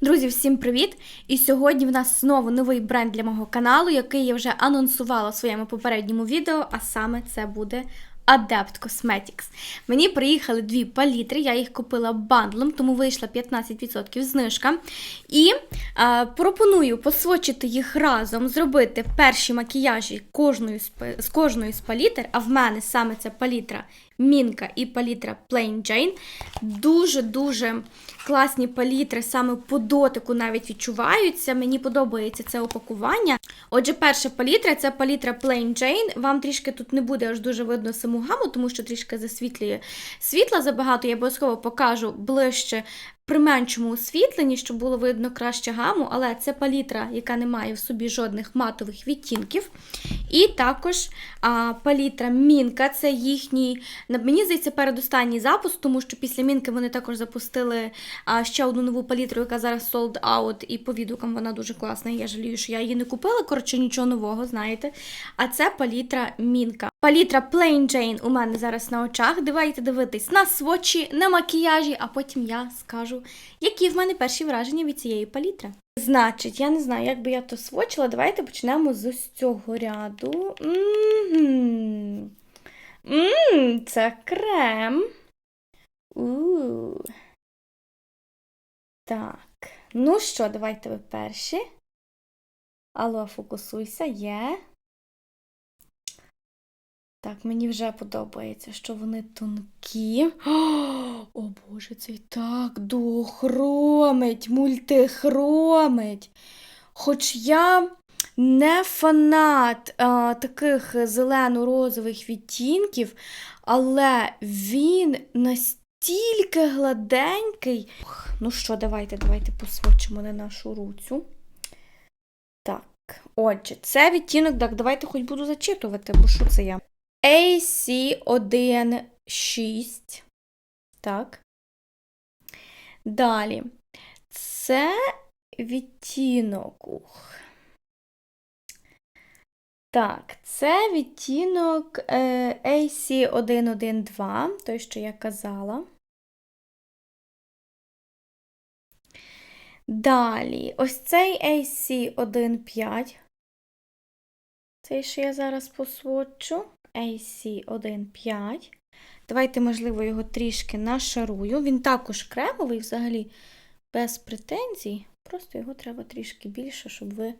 Друзі, всім привіт! І сьогодні в нас знову новий бренд для мого каналу, який я вже анонсувала в своєму попередньому відео, а саме це буде Adept Cosmetics. Мені приїхали дві палітри, я їх купила бандлом, тому вийшла 15% знижка. І е, пропоную посвочити їх разом, зробити перші макіяжі кожної з, з кожної з палітр, а в мене саме це палітра Мінка і палітра Plain Jane. Дуже-дуже класні палітри, саме по дотику навіть відчуваються. Мені подобається це упакування. Отже, перша палітра це палітра Plain Jane. Вам трішки тут не буде аж дуже видно саму гаму, тому що трішки засвітлює світла забагато. Я обов'язково покажу ближче при меншому освітленні, щоб було видно краще гаму, але це палітра, яка не має в собі жодних матових відтінків. І також а, палітра Мінка, це їхній, мені здається, передостанній запуск, тому що після Мінки вони також запустили а, ще одну нову палітру, яка зараз sold out, і по відгукам вона дуже класна. Я жалію, що я її не купила. Коротше, нічого нового, знаєте. А це палітра Мінка. Палітра Plain Jane у мене зараз на очах. Давайте дивитись на свочі, на макіяжі, а потім я скажу, які в мене перші враження від цієї палітри. Значить, я не знаю, як би я то свочила. Давайте почнемо з ось цього ряду. Мм, це крем. у Так. Ну що, давайте ви перші. Алло, фокусуйся, є. Так, мені вже подобається, що вони тонкі. О, Боже, це й так дохромить, мультихромить. Хоч я не фанат а, таких зелено-розових відтінків, але він настільки гладенький. Ох, Ну що, давайте, давайте посвочимо на нашу руцю. Так, отже, це відтінок, так, давайте хоч буду зачитувати, бо що це я? AC16. Так. Далі. Це відтінок. Ух. Так, це відтінок е, AC112, той, що я казала. Далі, ось цей AC15. Цей, що я зараз посвочу. AC15. Давайте, можливо, його трішки нашарую. Він також кремовий, взагалі, без претензій. Просто його треба трішки більше, щоб ви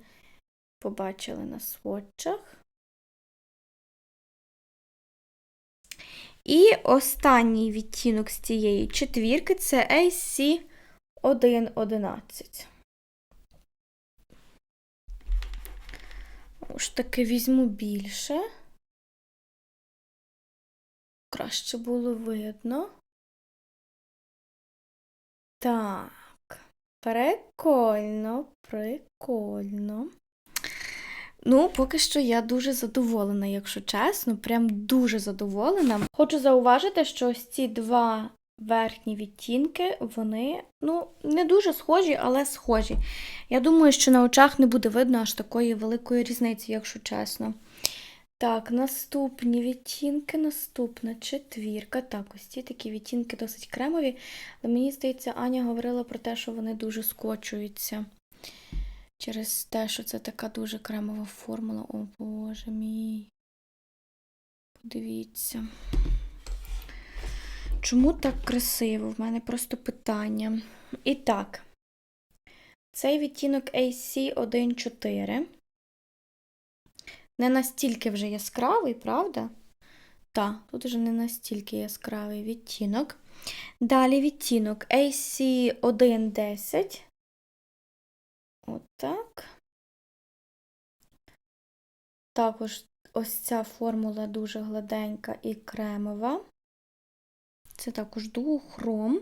побачили на сводчах. І останній відтінок з цієї четвірки це AC111. Уж таки візьму більше. Краще було видно. Так, прикольно, прикольно. Ну, поки що я дуже задоволена, якщо чесно, прям дуже задоволена. Хочу зауважити, що ось ці два верхні відтінки, вони, ну, не дуже схожі, але схожі. Я думаю, що на очах не буде видно аж такої великої різниці, якщо чесно. Так, наступні відтінки, наступна четвірка. Так, ось ці такі відтінки досить кремові. Але мені здається, Аня говорила про те, що вони дуже скочуються. Через те, що це така дуже кремова формула. О Боже мій. Подивіться. Чому так красиво? В мене просто питання. І так, цей відтінок AC14 не настільки вже яскравий, правда? Так, тут вже не настільки яскравий відтінок. Далі відтінок AC110. Отак. Також ось ця формула дуже гладенька і кремова. Це також дуохром.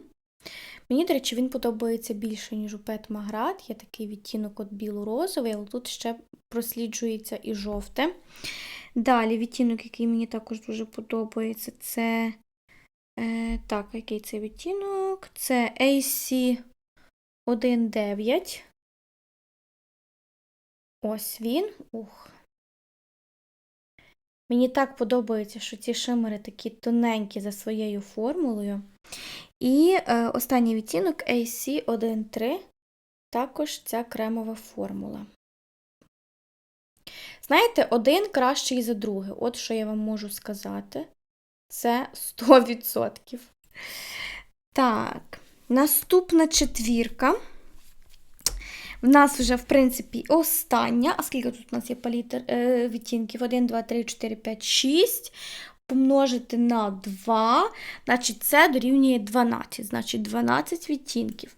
Мені, до речі, він подобається більше, ніж у Пет Маград. Є такий відтінок от біло-розовий, але тут ще просліджується і жовте. Далі відтінок, який мені також дуже подобається, це. Е, так, який це відтінок? Це AC19. Ось він. Ух. Мені так подобається, що ці шимери такі тоненькі за своєю формулою. І е, останній відтінок AC13. також ця кремова формула. Знаєте, один кращий за другий. От що я вам можу сказати. Це 100%. Так, наступна четвірка. В нас вже, в принципі, остання. А скільки тут у нас є палітр е, відтінків? 1, 2, 3, 4, 5, 6. Помножити на 2, значить, це дорівнює 12. Значить, 12 відтінків.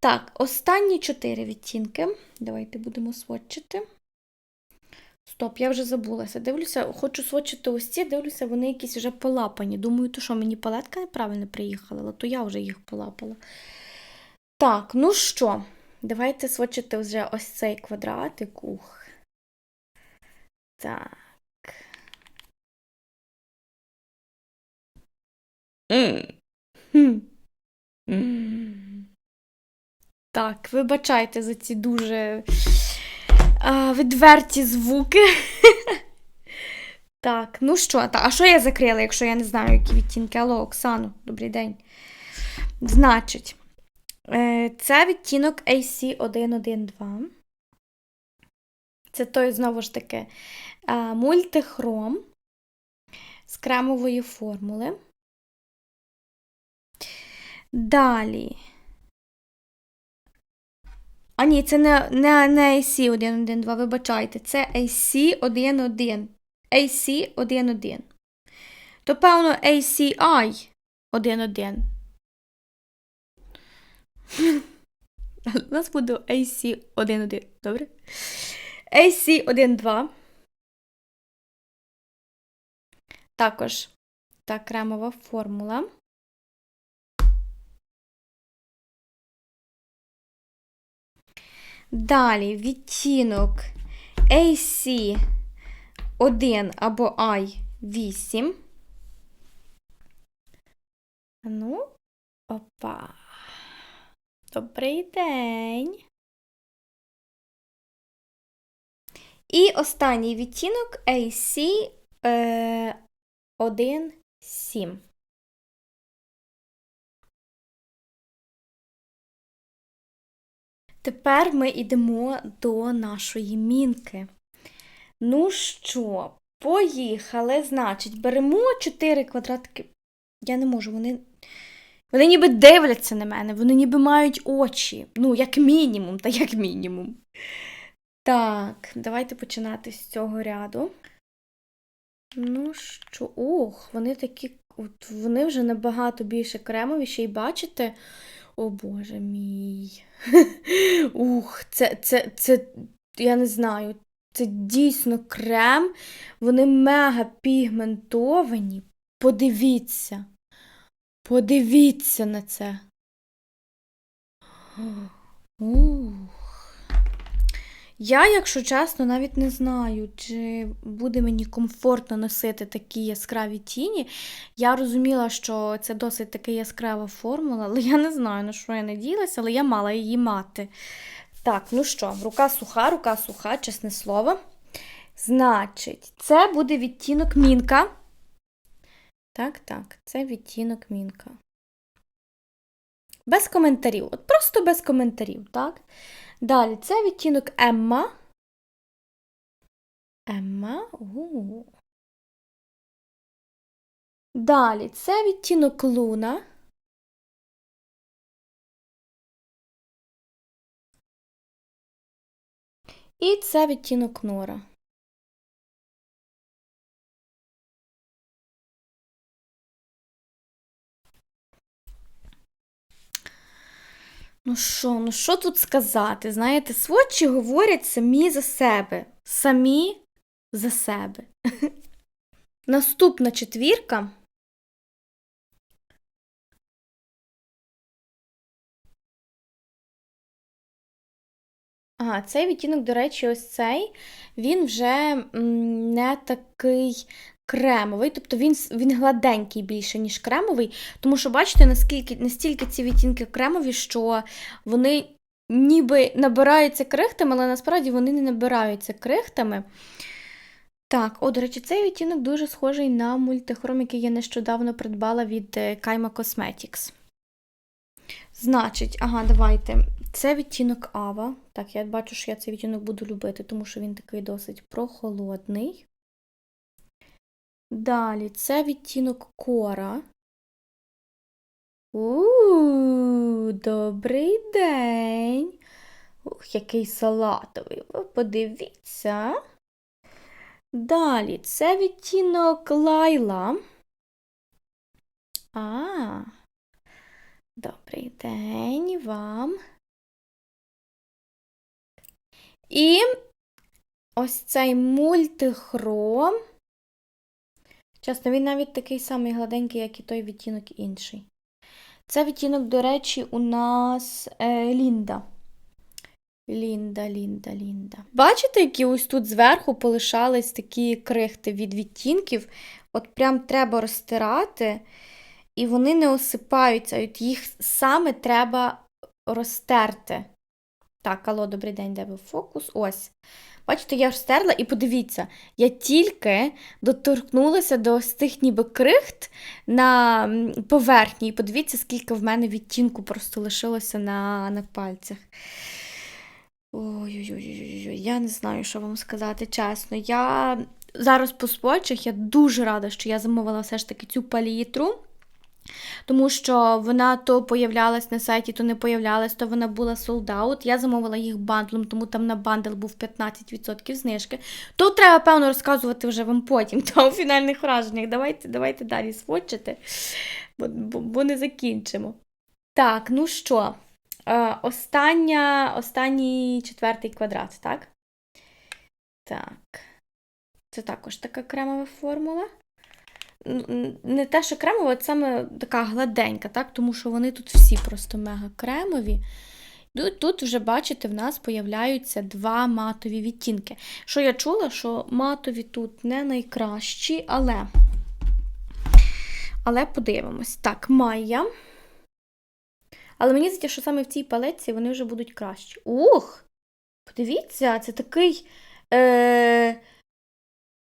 Так, останні 4 відтінки. Давайте будемо сводчити. Стоп, я вже забулася. Дивлюся, хочу сводчити ось ці, дивлюся, вони якісь вже полапані. Думаю, то що, мені палетка неправильно приїхала, але то я вже їх полапала. Так, ну що, давайте сводчити вже ось цей квадратик. Ух. Так. Так, вибачайте за ці дуже а, відверті звуки. Так, ну що, та, а що я закрила, якщо я не знаю, які відтінки? Алло, Оксано, добрий день. Значить, е, це відтінок AC112. Це той, знову ж таки, мультихром з кремової формули. Далі. А ні, це не, не, не AC112, вибачайте, це AC11. AC11. То, певно, ACI 11. У нас буде AC11, добре? AC12. Також та кремова формула. Далі відтінок AC1 або I8. Ну, опа. Добрий день. І останній відтінок AC1,7. Е, Тепер ми йдемо до нашої мінки. Ну що, поїхали. Значить, беремо 4 квадратики. Я не можу, вони. Вони ніби дивляться на мене, вони ніби мають очі. Ну, як мінімум, та як мінімум. Так, давайте починати з цього ряду. Ну що, ох, вони такі. От Вони вже набагато більше кремові, ще й бачите. О Боже мій. Ух, це, це, це, я не знаю, це дійсно крем. Вони мега пігментовані. Подивіться. Подивіться на це. Ух. Я, якщо чесно, навіть не знаю, чи буде мені комфортно носити такі яскраві тіні. Я розуміла, що це досить таки яскрава формула, але я не знаю, на що я надіялася, але я мала її мати. Так, ну що, рука суха, рука суха, чесне слово. Значить, це буде відтінок мінка. Так, так, це відтінок мінка. Без коментарів. От просто без коментарів, так? Далі це відтінок Емма. Емма. У. Далі це відтінок Луна. І це відтінок Нора. Ну що, ну що тут сказати? Знаєте, сводчі говорять самі за себе. Самі за себе. Наступна четвірка. Ага, цей відтінок, до речі, ось цей, він вже не такий кремовий, тобто він він гладенький більше, ніж кремовий, тому що, бачите, наскільки, настільки ці відтінки кремові, що вони ніби набираються крихтами, але насправді вони не набираються крихтами. Так, о, до речі, цей відтінок дуже схожий на мультихром, який я нещодавно придбала від Kaima Cosmetics. Значить, ага, давайте. Це відтінок Ава. Так, я бачу, що я цей відтінок буду любити, тому що він такий досить прохолодний. Далі це відтінок Кора. У, добрий день. Ух, який салатовий. Ви подивіться. Далі це відтінок Лайла. А, добрий день вам. І ось цей мультихром. Чесно, він навіть такий самий гладенький, як і той відтінок інший. Це відтінок, до речі, у нас е, Лінда. Лінда, Лінда, Лінда. Бачите, які ось тут зверху полишались такі крихти від відтінків? От прям треба розтирати, і вони не осипаються. От їх саме треба розтерти. Так, алло, добрий день, де ви фокус? Ось. Бачите, я ж стерла, і подивіться, я тільки доторкнулася до ось ніби крихт на поверхні. І подивіться, скільки в мене відтінку просто лишилося на, на пальцях. Ой-ой-ой, я не знаю, що вам сказати, чесно. Я зараз по спочах я дуже рада, що я замовила все ж таки цю палітру. Тому що вона то появлялась на сайті, то не появлялась, то вона була out. Я замовила їх бандлом, тому там на бандл був 15% знижки. То треба, певно, розказувати вже вам потім, то у фінальних враженнях. Давайте, давайте далі сводчити, бо, бо, бо не закінчимо. Так, ну що, е, остання, останній четвертий квадрат, так? Так. Це також така кремова формула не те, що кремова, це саме така гладенька, так? тому що вони тут всі просто мега кремові. Ну, Тут вже, бачите, в нас появляються два матові відтінки. Що я чула, що матові тут не найкращі, але. Але подивимось. Так, Майя. Але мені здається, що саме в цій палетці вони вже будуть кращі. Ух! Подивіться, це такий. Е-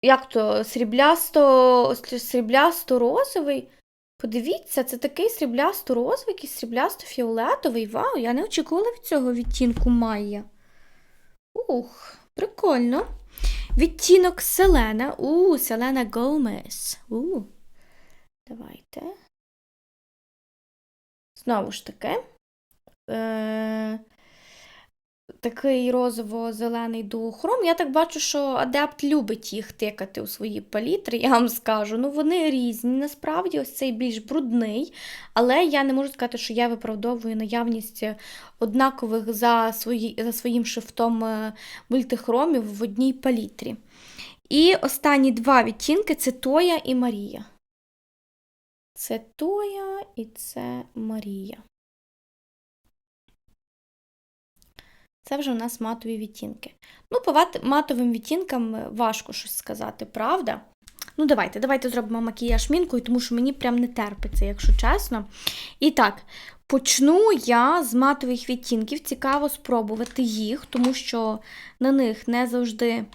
як то, сріблясто, сріблясто-розовий. Подивіться, це такий сріблясто-розовий, якийсь сріблясто-фіолетовий. Вау, я не очікувала від цього відтінку Майя. Ух, прикольно. Відтінок Селена. У, Селена Гомес. У. Давайте. Знову ж таки. Е- такий розово-зелений дуохром. Я так бачу, що адепт любить їх тикати у свої палітри, я вам скажу. Ну, вони різні. Насправді, ось цей більш брудний, але я не можу сказати, що я виправдовую наявність однакових за, свої, за своїм шрифтом е, мультихромів в одній палітрі. І останні два відтінки це Тоя і Марія. Це Тоя і це Марія. Це вже у нас матові відтінки. Ну, по матовим відтінкам е, важко щось сказати, правда? Ну, давайте, давайте зробимо макіяж мінкою, тому що мені прям не терпиться, якщо чесно. І так, почну я з матових відтінків. Цікаво спробувати їх, тому що на них не завжди,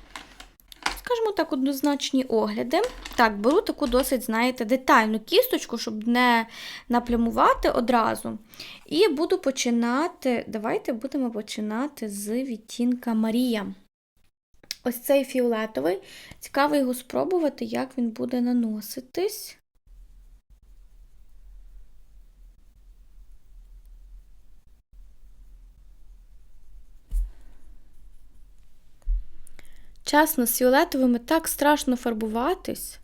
скажімо так, однозначні огляди. Так, беру таку досить, знаєте, детальну кісточку, щоб не наплямувати одразу. І буду починати. Давайте будемо починати з відтінка Марія. Ось цей фіолетовий. Цікаво його спробувати, як він буде наноситись. Чесно, з фіолетовими так страшно фарбуватись.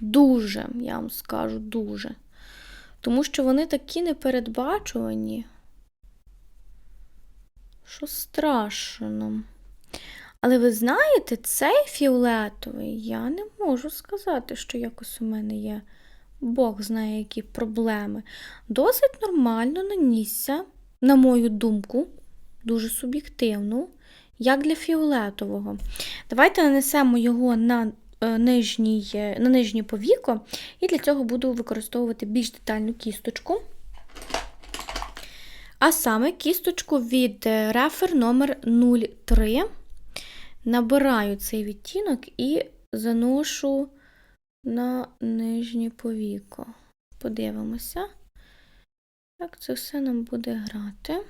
Дуже, я вам скажу, дуже. Тому що вони такі непередбачувані, що страшно. Але ви знаєте, цей фіолетовий я не можу сказати, що якось у мене є. Бог знає, які проблеми. Досить нормально нанісся, на мою думку, дуже суб'єктивно, як для фіолетового. Давайте нанесемо його на е, нижній, е, на нижнє повіко, і для цього буду використовувати більш детальну кісточку. А саме кісточку від е, рефер номер 03 Набираю цей відтінок і заношу на нижнє повіко. Подивимося. Як це все нам буде грати?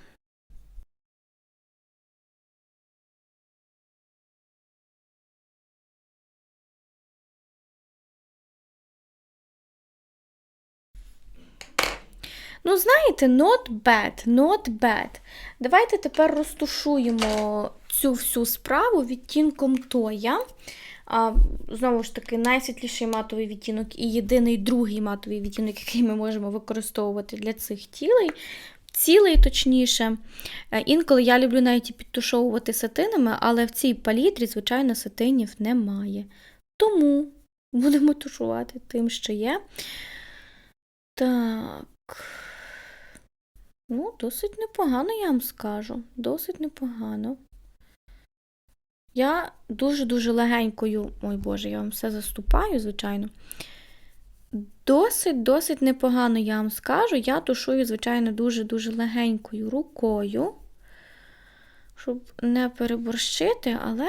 Ну, знаєте, not bad, not bad. Давайте тепер розтушуємо цю всю справу відтінком Тоя. А, Знову ж таки, найсвітліший матовий відтінок і єдиний другий матовий відтінок, який ми можемо використовувати для цих тілей. Цілий, точніше. Е, Інколи я люблю навіть і підтушовувати сатинами, але в цій палітрі, звичайно, сатинів немає. Тому будемо тушувати тим, що є. Так. Ну, досить непогано, я вам скажу. Досить непогано. Я дуже-дуже легенькою, ой Боже, я вам все заступаю, звичайно. Досить-досить непогано, я вам скажу. Я тушую, звичайно, дуже-дуже легенькою рукою, щоб не переборщити, але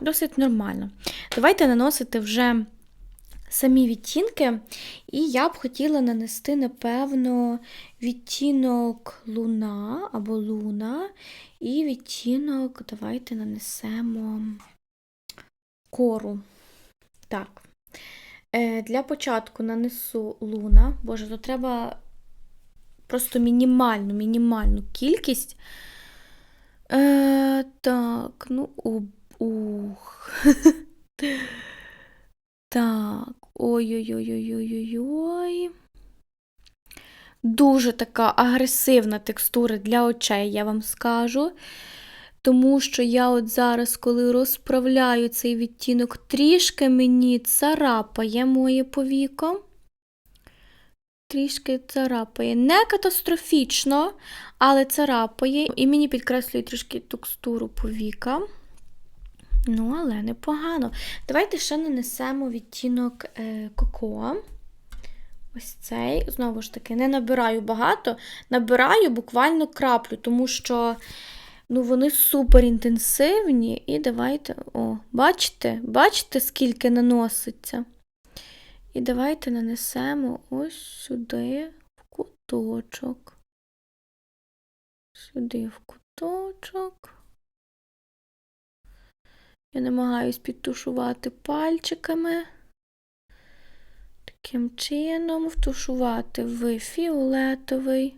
досить нормально. Давайте наносити вже самі відтінки, і я б хотіла нанести, напевно, відтінок луна або луна, і відтінок, давайте нанесемо кору. Так. Е, Для початку нанесу луна. Боже, то треба просто мінімальну, мінімальну кількість. Е, Так, ну, ух. Так, ой-ой-ой-ой-ой-ой. Дуже така агресивна текстура для очей, я вам скажу. Тому що я от зараз, коли розправляю цей відтінок, трішки мені царапає моє повіко. Трішки царапає. Не катастрофічно, але царапає. І мені підкреслює трішки текстуру повіка. Ну, але непогано. Давайте ще нанесемо відтінок е, коко. Ось цей. Знову ж таки, не набираю багато, набираю буквально краплю, тому що ну, вони супер інтенсивні. І давайте, о, бачите? Бачите, скільки наноситься? І давайте нанесемо ось сюди, в куточок. Сюди в куточок. Я намагаюсь підтушувати пальчиками. Таким чином втушувати в фіолетовий.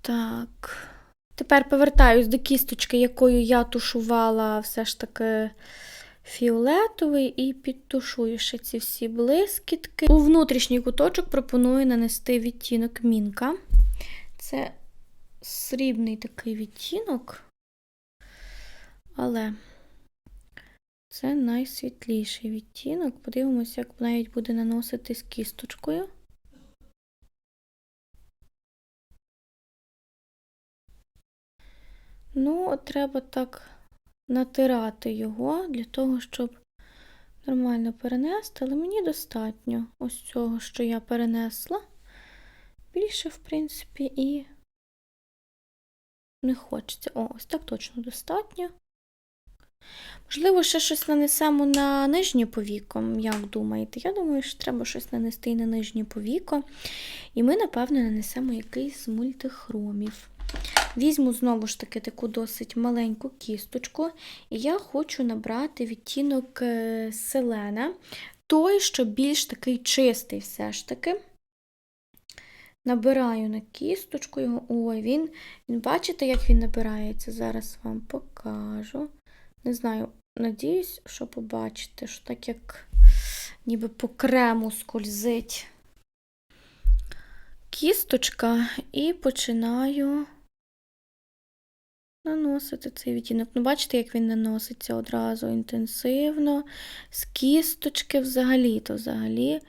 Так. Тепер повертаюсь до кісточки, якою я тушувала все ж таки фіолетовий, і підтушую ще ці всі блискітки. У внутрішній куточок пропоную нанести відтінок мінка. Це срібний такий відтінок, але це найсвітліший відтінок. Подивимося, як навіть буде наносити з кісточкою. Ну, треба так натирати його для того, щоб нормально перенести, але мені достатньо ось цього, що я перенесла. Більше, в принципі, і не хочеться. О, ось так точно достатньо. Можливо, ще щось нанесемо на нижнє повіко, як думаєте? Я думаю, що треба щось нанести і на нижнє повіко. І ми, напевно, нанесемо якийсь з мультихромів. Візьму знову ж таки таку досить маленьку кісточку, і я хочу набрати відтінок е, селена, той, що більш такий чистий, все ж таки. Набираю на кісточку його. Ой, він, він бачите, як він набирається? Зараз вам покажу. Не знаю, надіюсь, що побачите, що так як ніби по крему скользить кісточка, і починаю наносити цей відтінок. Ну, бачите, як він наноситься одразу інтенсивно, з кісточки взагалі-то взагалі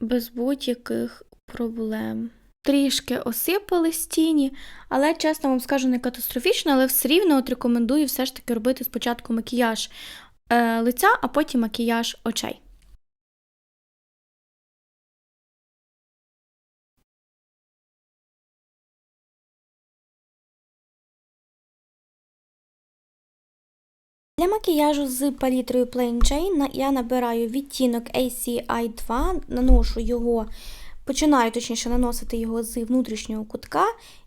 без будь-яких проблем. Трішки осипали стіні, але, чесно вам скажу, не катастрофічно, але все рівно от рекомендую все ж таки робити спочатку макіяж е, лиця, а потім макіяж очей. Для макіяжу з палітрою Plain Jane я набираю відтінок ACI2, наношу його Починаю точніше наносити його з внутрішнього кутка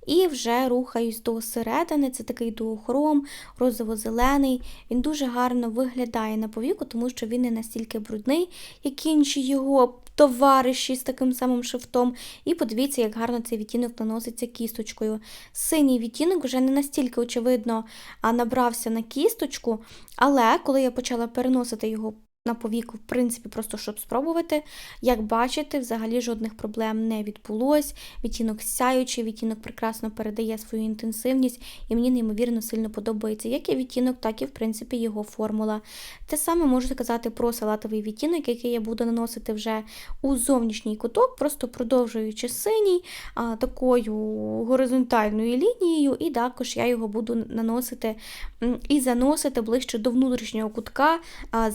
і вже рухаюсь до середини. Це такий дуохром, розово-зелений. Він дуже гарно виглядає на повіку, тому що він не настільки брудний, як інші його товариші з таким самим шрифтом. І подивіться, як гарно цей відтінок наноситься кісточкою. Синій відтінок вже не настільки очевидно набрався на кісточку, але коли я почала переносити його на повіку, в принципі, просто щоб спробувати. Як бачите, взагалі жодних проблем не відбулось. Відтінок сяючий, відтінок прекрасно передає свою інтенсивність, і мені неймовірно сильно подобається як і відтінок, так і в принципі його формула. Те саме можу сказати про салатовий відтінок, який я буду наносити вже у зовнішній куток, просто продовжуючи синій а, такою горизонтальною лінією, і також я його буду наносити і заносити ближче до внутрішнього кутка, а,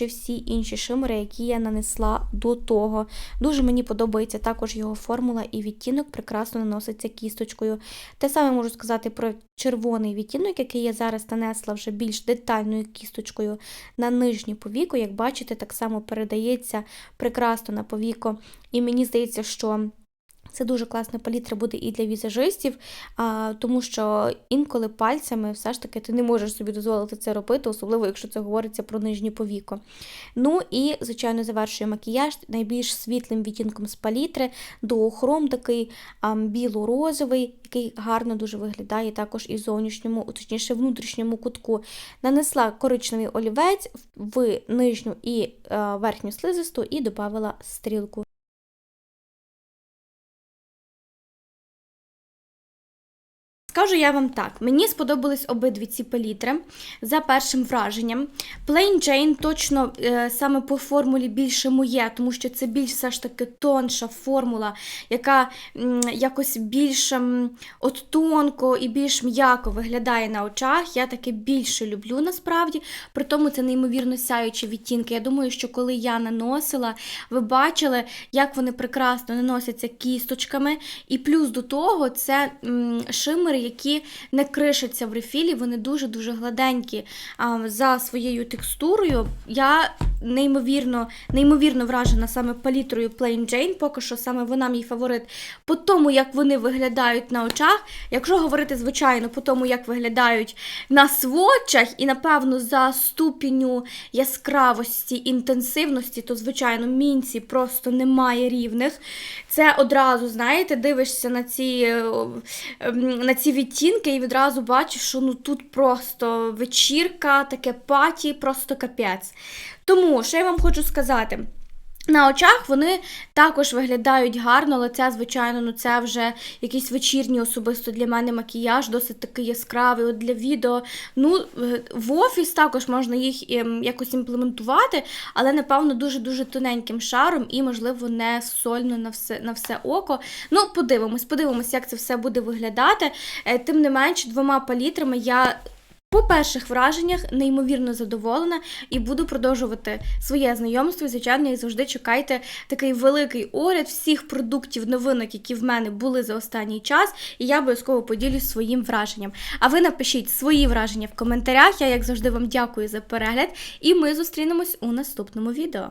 з'єднуючи всі інші шимери, які я нанесла до того. Дуже мені подобається також його формула і відтінок прекрасно наноситься кісточкою. Те саме можу сказати про червоний відтінок, який я зараз нанесла вже більш детальною кісточкою на нижнє повіко. Як бачите, так само передається прекрасно на повіко. І мені здається, що. Це дуже класна палітра буде і для візажистів, а, тому що інколи пальцями все ж таки ти не можеш собі дозволити це робити, особливо якщо це говориться про нижнє повіко. Ну і, звичайно, завершую макіяж найбільш світлим відтінком з палітри, дуохром такий біло-розовий, який гарно дуже виглядає також і в зовнішньому, точніше, внутрішньому кутку. Нанесла коричневий олівець в нижню і верхню слизисту і додала стрілку. Скажу я вам так, мені сподобались обидві ці палітри за першим враженням. Plain Jane точно е, саме по формулі більше моє, тому що це більш все ж таки тонша формула, яка якось більш м, от тонко і більш м'яко виглядає на очах. Я таке більше люблю насправді. При тому це неймовірно сяючі відтінки. Я думаю, що коли я наносила, ви бачили, як вони прекрасно наносяться кісточками. І плюс до того, це шимери, які не кришаться в рефілі, вони дуже-дуже гладенькі за своєю текстурою. Я неймовірно неймовірно вражена саме палітрою Plain Jane, поки що саме вона мій фаворит. По тому, як вони виглядають на очах, якщо говорити, звичайно, по тому, як виглядають на сводчах, і, напевно, за ступінню яскравості, інтенсивності, то, звичайно, мінці просто немає рівних. Це одразу, знаєте, дивишся на ці, е, ем, на ці відтінки і відразу бачиш, що ну тут просто вечірка, таке паті, просто капець. Тому, що я вам хочу сказати. На очах вони також виглядають гарно, але це, звичайно, ну це вже якийсь вечірній особисто для мене макіяж, досить такий яскравий от для відео. Ну, е, в офіс також можна їх ем, якось імплементувати, але, напевно, дуже-дуже тоненьким шаром і, можливо, не сольно на все на все око. Ну, подивимось, подивимось, як це все буде виглядати. Е, Тим не менш, двома палітрами я. По перших враженнях неймовірно задоволена і буду продовжувати своє знайомство. Звичайно, як завжди чекайте такий великий огляд всіх продуктів, новинок, які в мене були за останній час, і я обов'язково поділюсь своїм враженням. А ви напишіть свої враження в коментарях. Я, як завжди, вам дякую за перегляд, і ми зустрінемось у наступному відео.